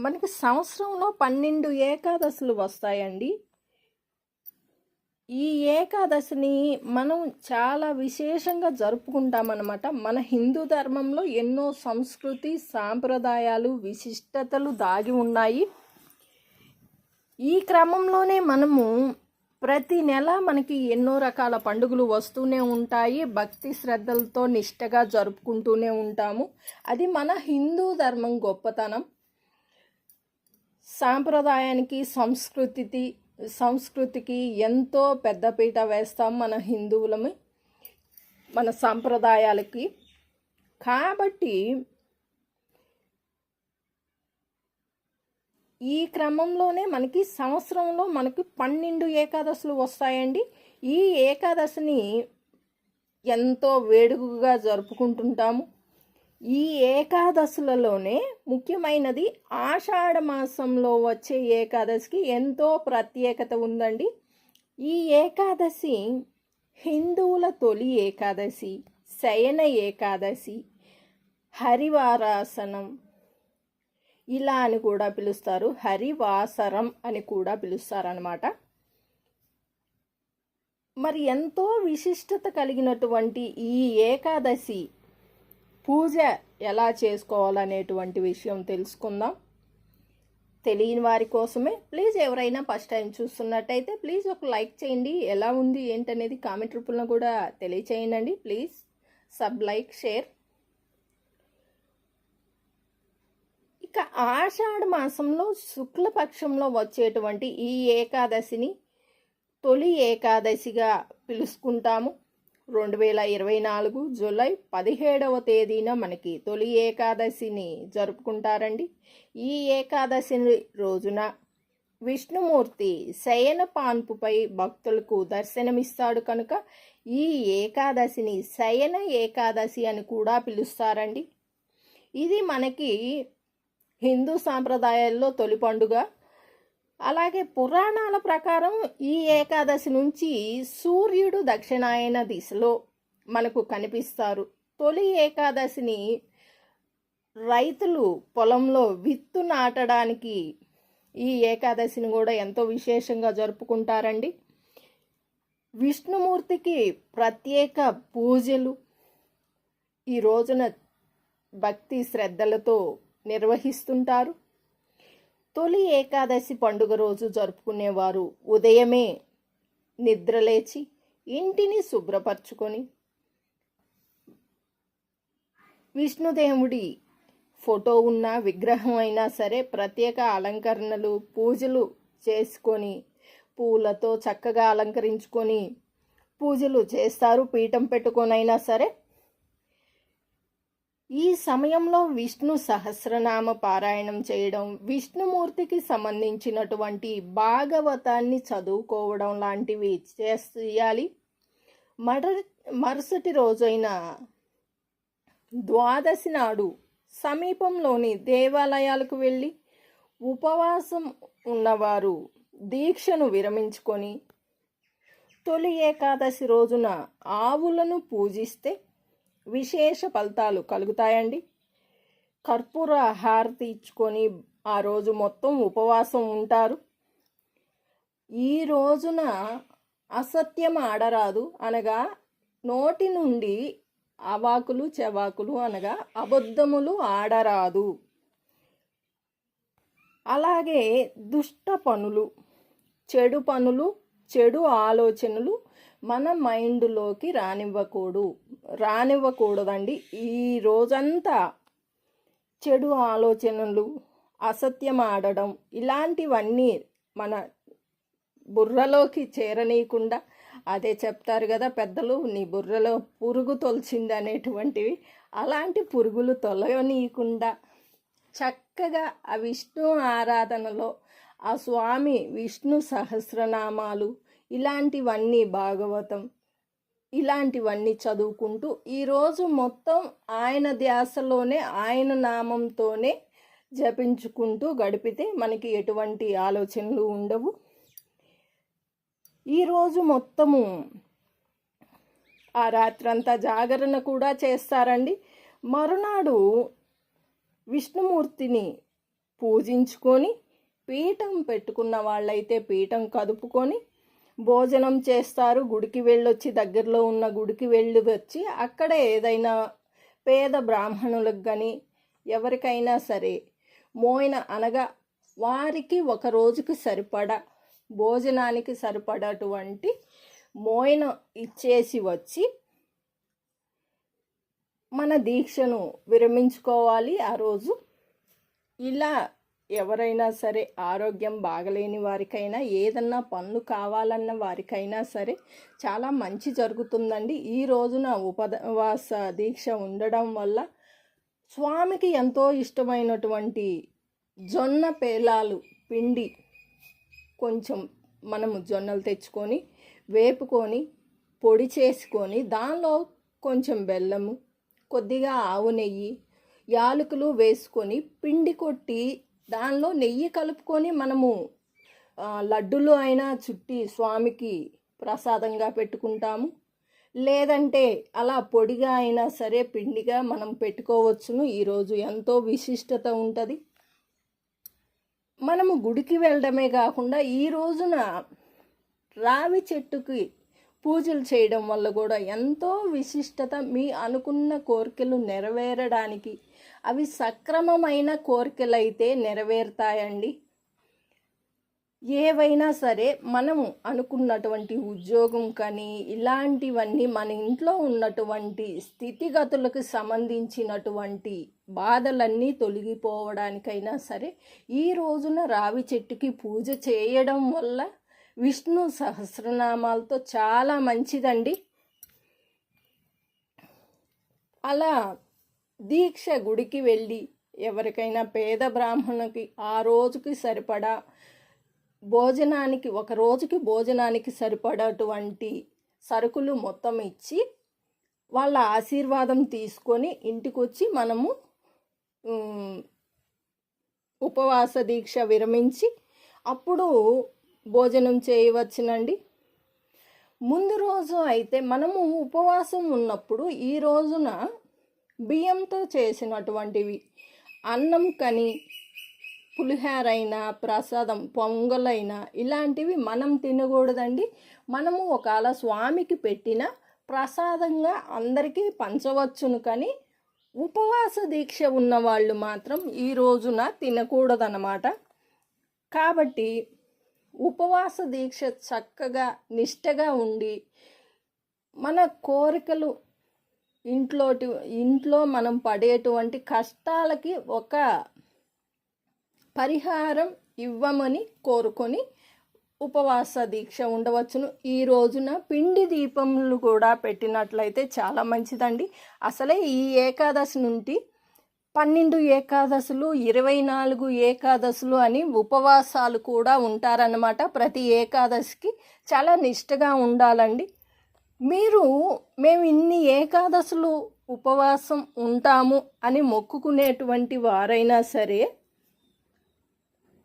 మనకి సంవత్సరంలో పన్నెండు ఏకాదశులు వస్తాయండి. ఈ ఏకాదశిని మనం చాలా విశేషంగా జరుపుకుంటామన్నమాట. మన హిందూ ధర్మంలో ఎన్నో సంస్కృతి సాంప్రదాయాలు విశిష్టతలు దాగి ఉన్నాయి. ఈ క్రమంలోనే మనము ప్రతి నెల మనకి ఎన్నో రకాల పండుగలు వస్తూనే ఉంటాయి. భక్తి శ్రద్ధలతో నిష్టగా జరుపుకుంటూనే ఉంటాము. అది మన హిందూ ధర్మం గొప్పతనం. సాంప్రదాయానికి సంస్కృతికి సంస్కృతికి ఎంతో పెద్దపీట వేస్తాం మన హిందువులము మన సాంప్రదాయాలకి. కాబట్టి ఈ క్రమంలోనే మనకి సంవత్సరంలో మనకి పన్నెండు ఏకాదశులు వస్తాయండి. ఈ ఏకాదశిని ఎంతో వేడుకగా జరుపుకుంటుంటాము. ఈ ఏకాదశులలోనే ముఖ్యమైనది ఆషాఢ మాసంలో వచ్చే ఏకాదశికి ఎంతో ప్రత్యేకత ఉందండి. ఈ ఏకాదశి హిందువుల తొలి ఏకాదశి శయన ఏకాదశి హరివారాసనం. ఇలా అని కూడా పిలుస్తారు. హరివాసరం అని కూడా పిలుస్తారనమాట మరి ఎంతో విశిష్టత కలిగినటువంటి ఈ ఏకాదశి పూజ ఎలా చేసుకోవాలనేటువంటి విషయం తెలుసుకుందాం. తెలియని వారి కోసమే. ప్లీజ్ ఎవరైనా ఫస్ట్ టైం చూస్తున్నట్టయితే ప్లీజ్ ఒక లైక్ చేయండి. ఎలా ఉంది ఏంటనేది కామెంట్ రూపంలో కూడా తెలియచేయండి ప్లీజ్ సబ్ లైక్ షేర్. ఇక ఆషాఢ మాసంలో శుక్లపక్షంలో వచ్చేటువంటి ఈ ఏకాదశిని తొలి ఏకాదశిగా పిలుచుకుంటాము. రెండు వేల ఇరవై నాలుగు జూలై పదిహేడవ తేదీన మనకి తొలి ఏకాదశిని జరుపుకుంటారండి. ఈ ఏకాదశి రోజున విష్ణుమూర్తి శయన పాన్పుపై భక్తులకు దర్శనమిస్తాడు కనుక ఈ ఏకాదశిని శయన ఏకాదశి అని కూడా పిలుస్తారండి. ఇది మనకి హిందూ సాంప్రదాయాల్లో తొలి పండుగ. అలాగే పురాణాల ప్రకారం ఈ ఏకాదశి నుంచి సూర్యుడు దక్షిణాయన దిశలో మనకు కనిపిస్తారు. తొలి ఏకాదశిని రైతులు పొలంలో విత్తు నాటడానికి ఈ ఏకాదశిని కూడా ఎంతో విశేషంగా జరుపుకుంటారండి. విష్ణుమూర్తికి ప్రత్యేక పూజలు ఈ రోజున భక్తి శ్రద్ధలతో నిర్వహిస్తుంటారు. తొలి ఏకాదశి పండుగ రోజు జరుపుకునేవారు. ఉదయమే నిద్రలేచి ఇంటిని శుభ్రపరచుకొని విష్ణుదేవుడి ఫోటో ఉన్న విగ్రహం అయినా సరే ప్రత్యేక అలంకరణలు పూజలు చేసుకొని పూలతో చక్కగా అలంకరించుకొని పూజలు చేస్తారు. పీఠం పెట్టుకొనైనా సరే ఈ సమయంలో విష్ణు సహస్రనామ పారాయణం చేయడం విష్ణుమూర్తికి సంబంధించినటువంటి భాగవతాన్ని చదువుకోవడం లాంటివి చేయాలి. మర మరుసటి రోజైన ద్వాదశి నాడు సమీపంలోని దేవాలయాలకు వెళ్ళి ఉపవాసం ఉన్నవారు దీక్షను విరమించుకొని తొలి ఏకాదశి రోజున ఆవులను పూజిస్తే విశేష ఫలితాలు కలుగుతాయండి. కర్పూర హారతి ఇచ్చుకొని ఆ రోజు మొత్తం ఉపవాసం ఉంటారు. ఈ రోజున అసత్యం ఆడరాదు అనగా నోటి నుండి అవాకులు చెవాకులు అనగా అబద్ధములు ఆడరాదు. అలాగే దుష్ట పనులు చెడు పనులు చెడు ఆలోచనలు మన మైండ్లోకి రానివ్వకూడదు. రానివ్వకూడదండి. ఈ రోజంతా చెడు ఆలోచనలు అసత్యం ఆడడం ఇలాంటివన్నీ మన బుర్రలోకి చేరనీయకుండా అదే చెప్తారు కదా పెద్దలు నీ బుర్రలో పురుగు తొలిచింది అనేటువంటివి అలాంటి పురుగులు తొలగనీయకుండా చక్కగా ఆ విష్ణు ఆరాధనలో ఆ స్వామి విష్ణు సహస్రనామాలు ఇలాంటివన్నీ భాగవతం ఇలాంటివన్నీ చదువుకుంటూ ఈరోజు మొత్తం ఆయన ధ్యాసలోనే ఆయన నామంతోనే జపించుకుంటూ గడిపితే మనకి ఎటువంటి ఆలోచనలు ఉండవు. ఈరోజు మొత్తము ఆ రాత్రంతా జాగరణ కూడా చేస్తారండి. మరునాడు విష్ణుమూర్తిని పూజించుకొని పీఠం పెట్టుకున్న వాళ్ళైతే పీఠం కదుపుకొని భోజనం చేస్తారు. గుడికి వెళ్ళొచ్చి దగ్గరలో ఉన్న గుడికి వెళ్ళి వచ్చి అక్కడ ఏదైనా పేద బ్రాహ్మణులకు కానీ ఎవరికైనా సరే మోయిన అనగా వారికి ఒక రోజుకి సరిపడా భోజనానికి సరిపడటువంటి మోయిన ఇచ్చేసి వచ్చి మన దీక్షను విరమించుకోవాలి. ఆ రోజు ఇలా ఎవరైనా సరే ఆరోగ్యం బాగలేని వారికైనా ఏదన్నా పనులు కావాలన్న వారికైనా సరే చాలా మంచి జరుగుతుందండి. ఈ రోజున ఉపవాస దీక్ష ఉండడం వల్ల స్వామికి ఎంతో ఇష్టమైనటువంటి జొన్న పేలాలు పిండి కొంచెం మనము జొన్నలు తెచ్చుకొని వేపుకొని పొడి చేసుకొని దానిలో కొంచెం బెల్లము కొద్దిగా ఆవు నెయ్యి యాలకులు వేసుకొని పిండి కొట్టి దానిలో నెయ్యి కలుపుకొని మనము లడ్డులు అయినా చుట్టి స్వామికి ప్రసాదంగా పెట్టుకుంటాము. లేదంటే అలా పొడిగా అయినా సరే పిండిగా మనం పెట్టుకోవచ్చును. ఈరోజు ఎంతో విశిష్టత ఉంటుంది. మనము గుడికి వెళ్ళడమే కాకుండా ఈ రోజున రావి చెట్టుకి పూజలు చేయడం వల్ల కూడా ఎంతో విశిష్టత మీ అనుకున్న కోరికలు నెరవేరడానికి అవి సక్రమమైన కోరికలైతే నెరవేరుతాయండి. ఏవైనా సరే మనము అనుకున్నటువంటి ఉద్యోగం కానీ ఇలాంటివన్నీ మన ఇంట్లో ఉన్నటువంటి స్థితిగతులకు సంబంధించినటువంటి బాధలన్నీ తొలగిపోవడానికైనా సరే ఈ రోజున రావి చెట్టుకి పూజ చేయడం వల్ల విష్ణు సహస్రనామాలతో చాలా మంచిదండి. అలా దీక్ష గుడికి వెళ్ళి ఎవరికైనా పేద బ్రాహ్మణుకి ఆ రోజుకి సరిపడా భోజనానికి ఒక రోజుకి భోజనానికి సరిపడటువంటి సరుకులు మొత్తం ఇచ్చి వాళ్ళ ఆశీర్వాదం తీసుకొని ఇంటికొచ్చి మనము ఉపవాస దీక్ష విరమించి అప్పుడు భోజనం చేయవచ్చునండి. ముందు రోజు అయితే మనము ఉపవాసం ఉన్నప్పుడు ఈ రోజున బియ్యంతో చేసినటువంటివి. అన్నం కని పులిహారైనా ప్రసాదం పొంగలైనా ఇలాంటివి మనం తినకూడదండి. మనము ఒకవేళ స్వామికి పెట్టిన ప్రసాదంగా అందరికీ పంచవచ్చును కానీ ఉపవాస దీక్ష ఉన్నవాళ్ళు మాత్రం ఈ రోజున తినకూడదన్నమాట. కాబట్టి ఉపవాస దీక్ష చక్కగా నిష్టగా ఉండి మన కోరికలు ఇంట్లోటి ఇంట్లో మనం పడేటువంటి కష్టాలకి ఒక పరిహారం ఇవ్వమని కోరుకొని ఉపవాస దీక్ష ఉండవచ్చును. ఈ రోజున పిండి దీపములు కూడా పెట్టినట్లయితే చాలా మంచిదండి. అసలే ఈ ఏకాదశి నుండి పన్నెండు ఏకాదశులు ఇరవై నాలుగు ఏకాదశులు అని ఉపవాసాలు కూడా ఉంటారన్నమాట. ప్రతి ఏకాదశికి చాలా నిష్టగా ఉండాలండి. మీరు మేము ఇన్ని ఏకాదశులు ఉపవాసం ఉంటాము అని మొక్కుకునేటువంటి వారైనా సరే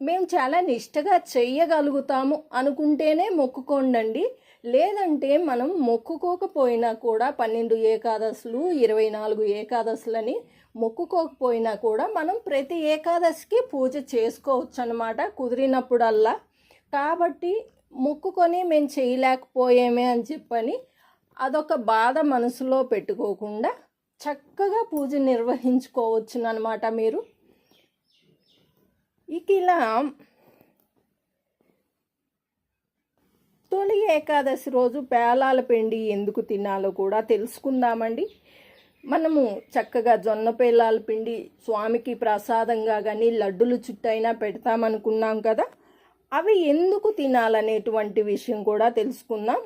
మేము చాలా నిష్టగా చెయ్యగలుగుతాము అనుకుంటేనే మొక్కుకోండి లేదంటే మనం మొక్కుకోకపోయినా కూడా పన్నెండు ఏకాదశులు ఇరవై నాలుగు ఏకాదశులని మొక్కుకోకపోయినా కూడా మనం ప్రతి ఏకాదశికి పూజ చేసుకోవచ్చు అనమాట కుదిరినప్పుడల్లా. కాబట్టి మొక్కుకొని మేము చేయలేకపోయామే అని చెప్పని అదొక బాధ మనసులో పెట్టుకోకుండా చక్కగా పూజ నిర్వహించుకోవచ్చునమాట మీరు. ఇక ఇలా తొలి ఏకాదశి రోజు పేలాల పిండి ఎందుకు తినాలో కూడా తెలుసుకుందామండి. మనము చక్కగా జొన్న పేలాల పిండి స్వామికి ప్రసాదంగా కానీ లడ్డులు చుట్టైనా పెడతామనుకున్నాం కదా. అవి ఎందుకు తినాలనేటువంటి విషయం కూడా తెలుసుకుందాం.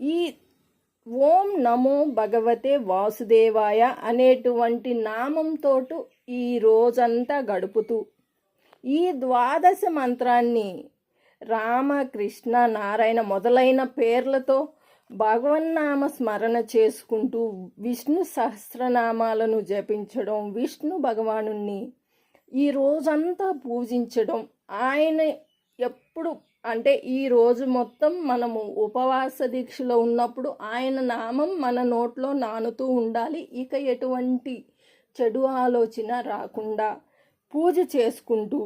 ఈ ఓం నమో భగవతే వాసుదేవాయ అనేటువంటి నామంతో ఈ రోజంతా గడుపుతూ ఈ ద్వాదశ మంత్రాన్ని రామ కృష్ణ నారాయణ మొదలైన పేర్లతో భగవన్నామ స్మరణ చేసుకుంటూ విష్ణు సహస్రనామాలను జపించడం విష్ణు భగవాను ఈ రోజంతా పూజించడం ఆయన ఎప్పుడు అంటే ఈ రోజు మొత్తం మనము ఉపవాస దీక్షలో ఉన్నప్పుడు ఆయన నామం మన నోట్లో నానుతూ ఉండాలి. ఇక ఎటువంటి చెడు ఆలోచన రాకుండా పూజ చేసుకుంటూ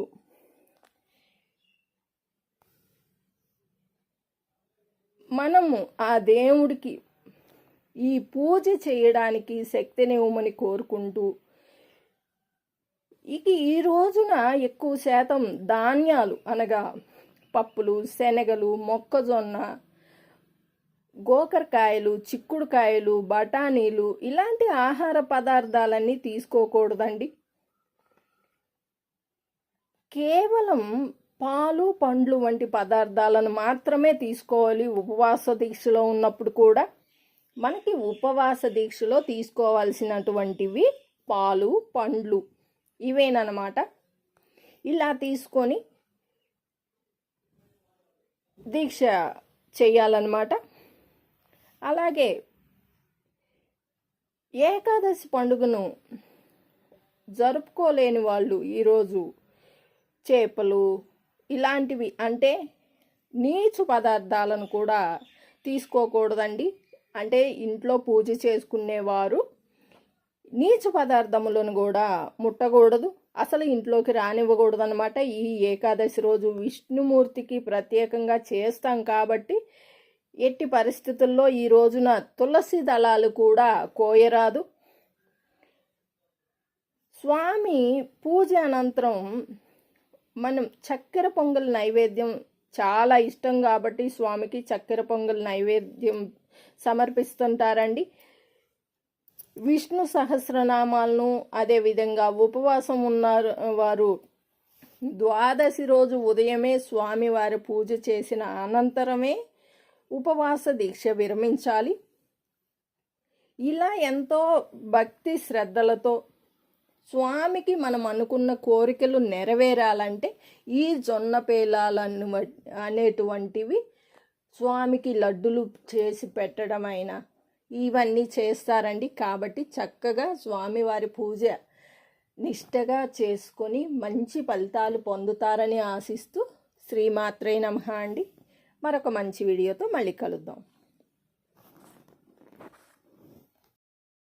మనము ఆ దేవుడికి ఈ పూజ చేయడానికి శక్తినివ్వమని కోరుకుంటూ ఇక ఈ రోజున ఎక్కువ శాతం ధాన్యాలు అనగా పప్పులు శనగలు మొక్కజొన్న గోకరకాయలు చిక్కుడుకాయలు బఠానీలు ఇలాంటి ఆహార పదార్థాలన్నీ తీసుకోకూడదండి. కేవలం పాలు పండ్లు వంటి పదార్థాలను మాత్రమే తీసుకోవాలి ఉపవాస దీక్షలో ఉన్నప్పుడు కూడా. మనకి ఉపవాస దీక్షలో తీసుకోవాల్సినటువంటివి పాలు పండ్లు ఇవేనమాట ఇలా తీసుకొని దీక్ష చేయాలన్నమాట అలాగే ఏకాదశి పండుగను జరుపుకోలేని వాళ్ళు ఈరోజు చేపలు ఇలాంటివి అంటే నీచు పదార్థాలను కూడా తీసుకోకూడదండి. అంటే ఇంట్లో పూజ చేసుకునేవారు నీచు పదార్థములను కూడా ముట్టకూడదు. అసలు ఇంట్లోకి రానివ్వకూడదు అనమాట ఈ ఏకాదశి రోజు విష్ణుమూర్తికి ప్రత్యేకంగా చేస్తాం కాబట్టి ఎట్టి పరిస్థితుల్లో ఈ రోజున తులసి దళాలు కూడా కోయరాదు. స్వామి పూజ అనంతరం మనం చక్కెర పొంగల్ నైవేద్యం చాలా ఇష్టం కాబట్టి స్వామికి చక్కెర పొంగల్ నైవేద్యం సమర్పిస్తుంటారండి. విష్ణు సహస్రనామాలను అదేవిధంగా ఉపవాసం ఉన్నారు వారు ద్వాదశి రోజు ఉదయమే స్వామివారి పూజ చేసిన అనంతరమే ఉపవాస దీక్ష విరమించాలి. ఇలా ఎంతో భక్తి శ్రద్ధలతో స్వామికి మనం అనుకున్న కోరికలు నెరవేరాలంటే ఈ జొన్న పేలాలను అనేటువంటివి స్వామికి లడ్డులు చేసి పెట్టడమైనా ఇవన్నీ చేస్తారండి. కాబట్టి చక్కగా స్వామివారి పూజ నిష్టగా చేసుకొని మంచి ఫలితాలు పొందుతారని ఆశిస్తూ శ్రీమాత్రే నమ అండి. మరొక మంచి వీడియోతో మళ్ళీ కలుద్దాం.